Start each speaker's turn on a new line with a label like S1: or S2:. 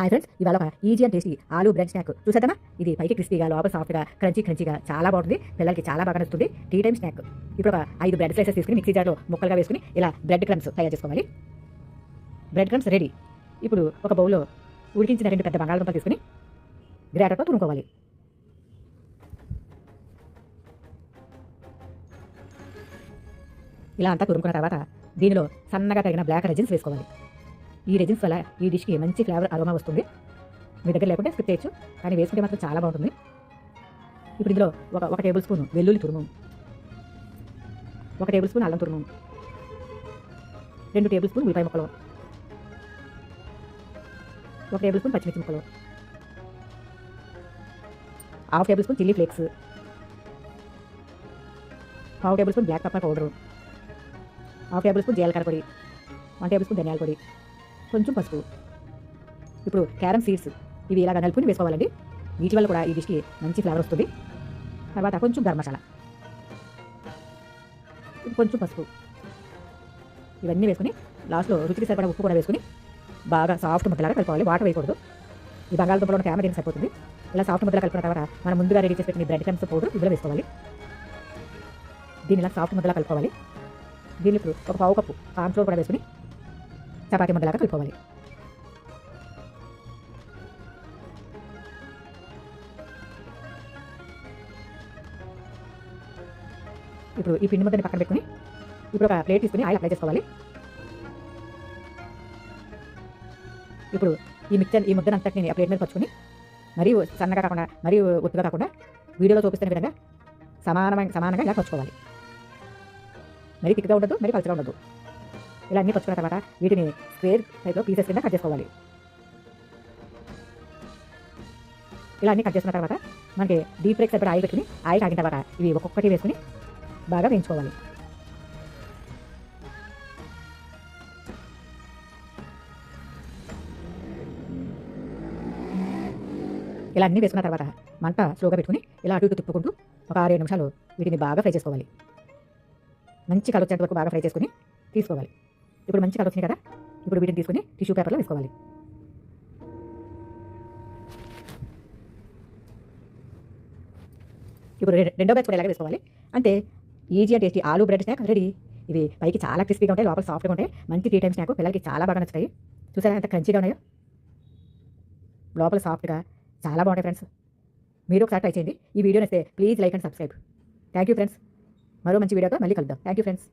S1: Hi friends ఇవాళ ఒక easy and tasty aloo bread snack చూసేద్దామా? ఇది పైకి క్రిస్పీగా లోపల సాఫ్ట్గా క్రంచీ క్రంచీగా చాలా బాగుంటుంది. పిల్లలకి చాలా బాగా నచ్చుతుంది. టీ టైం స్నాక్ ఇప్పుడు ఒక ఐదు బ్రెడ్ స్లైసెస్ తీసుకుని మిక్సీ జార్లో ముక్కలుగా వేసుకుని ఇలా బ్రెడ్ క్రమ్స్ తయారు చేసుకోవాలి. బ్రెడ్ క్రమ్స్ రెడీ ఇప్పుడు ఒక బౌల్లో ఉడికించిన రెండు పెద్ద బంగాళదుంపలు తీసుకుని గ్రేటర్తో తురుముకోవాలి. ఇలా అంతా తురుముకున్న తర్వాత దీనిలో సన్నగా తగిన బ్లాక్ రెజిన్స్ వేసుకోవాలి. ఈ రెజిన్స్ వల్ల ఈ డిష్కి మంచి ఫ్లేవర్ అరోమా వస్తుంది? మీ దగ్గర లేకుంటే స్కిప్ చేయొచ్చు కానీ వేసుకుంటే మాత్రం చాలా బాగుంటుంది. ఇప్పుడు ఇందులో ఒక ఒక టేబుల్ స్పూన్ వెల్లుల్లి తురుము ఒక టేబుల్ స్పూన్ అల్లం తురుము రెండు టేబుల్ స్పూన్ ఉల్లిపాయ ముక్కలు ఒక టేబుల్ స్పూన్ పచ్చిమిర్చి ముక్కలు half tablespoon chilli flakes half tablespoon black pepper powder half tablespoon జీలకర్ర పొడి వన్ టేబుల్ స్పూన్ ధనియాల పొడి కొంచెం పసుపు. ఇప్పుడు క్యారమ్ సీడ్స్ ఇవి ఇలాగ నలుపుని వేసుకోవాలండి. వీటి వల్ల కూడా ఈ డిష్కి మంచి ఫ్లేవర్ వస్తుంది. తర్వాత కొంచెం గరం మసాలా. కొంచెం పసుపు. ఇవన్నీ వేసుకుని లాస్ట్లో రుచికి సరిపడా ఉప్పు కూడా వేసుకుని బాగా సాఫ్ట్ ముద్దలాగా కలుపుకోవాలి. వాటర్ వేయకూడదు. ఈ బంగాళదుంపలో ఉన్న క్యామెరా సరిపోతుంది. ఇలా సాఫ్ట్ ముద్దలా కలిపిన తర్వాత మనం ముందుగా రెడీ చేసి పెట్టిన బ్రెడ్ క్రమ్స్ పౌడర్ ఇందులో వేసుకోవాలి. దీన్ని ఇలా సాఫ్ట్ ముద్దలా కలుపుకోవాలి. దీన్ని ఇప్పుడు ఒక పావు కప్పు కాన్ఫ్లోర్ కూడా వేసుకుని చపాతీ ముద్దలాగా కలుపుకోవాలి. ఇప్పుడు ఈ పిండి ముద్దని పక్కన పెట్టుకుని ఇప్పుడు ఒక ప్లేట్ తీసుకుని ఆయిల్ అప్లై చేసుకోవాలి. ఇప్పుడు ఈ మిక్చర్ ఈ ముద్దను అంతటిని ఆ ప్లేట్ మీద పచ్చుకొని మరీ సన్నగా కాకుండా మరీ ఒత్తుగా కాకుండా వీడియోలో చూపిస్తున్న విధంగా సమానమైన సమానంగా ఇలా పచ్చుకోవాలి మరీ తిక్కగా ఉండదు మరీ పలుచగా ఉండదు ఇలా అన్నీ పచ్చుకున్న తర్వాత వీటిని స్క్వేర్ టైప్లో పీసెస్ కింద కట్ చేసుకోవాలి. ఇలా అన్నీ కట్ చేసుకున్న తర్వాత మనకి డీప్ ఫ్రైకి సరిపడా ఆయిల్ పెట్టుకుని ఆయిల్ తాగిన తర్వాత ఇవి ఒక్కొక్కటి వేసుకుని బాగా వేయించుకోవాలి. ఇలా అన్నీ వేసుకున్న తర్వాత మంట స్లోగా పెట్టుకుని ఇలా అటు ఇటు తిప్పుకుంటూ ఒక ఆరేడు నిమిషాలు వీటిని బాగా ఫ్రై చేసుకోవాలి. మంచి కలర్ వచ్చేంత వరకు బాగా ఫ్రై చేసుకుని తీసుకోవాలి. ఇప్పుడు మంచి కలర్ వచ్చినాయి కదా. ఇప్పుడు వీటిని తీసుకుని టిష్యూ పేపర్లో వేసుకోవాలి. ఇప్పుడు రెండో బ్యాచ్ కూడా ఇలాగే వేసుకోవాలి. అంతే easy and tasty aloo bread snack ready ఇవి పైకి చాలా క్రిస్పీగా ఉంటాయి లోపల సాఫ్ట్గా ఉంటాయి. మంచి టీ టైం స్నాక్ పిల్లలకి చాలా బాగా నచ్చుతాయి. చూసారా ఎంత క్రంచీగా ఉన్నాయో? లోపల సాఫ్ట్గా చాలా బాగుంటాయి ఫ్రెండ్స్ మీరు ఒకసారి ట్రై చేయండి. ఈ వీడియో నచ్చితే please like and subscribe thank you friends మరో మంచి వీడియోతో మళ్ళీ కలుద్దాం. Thank you friends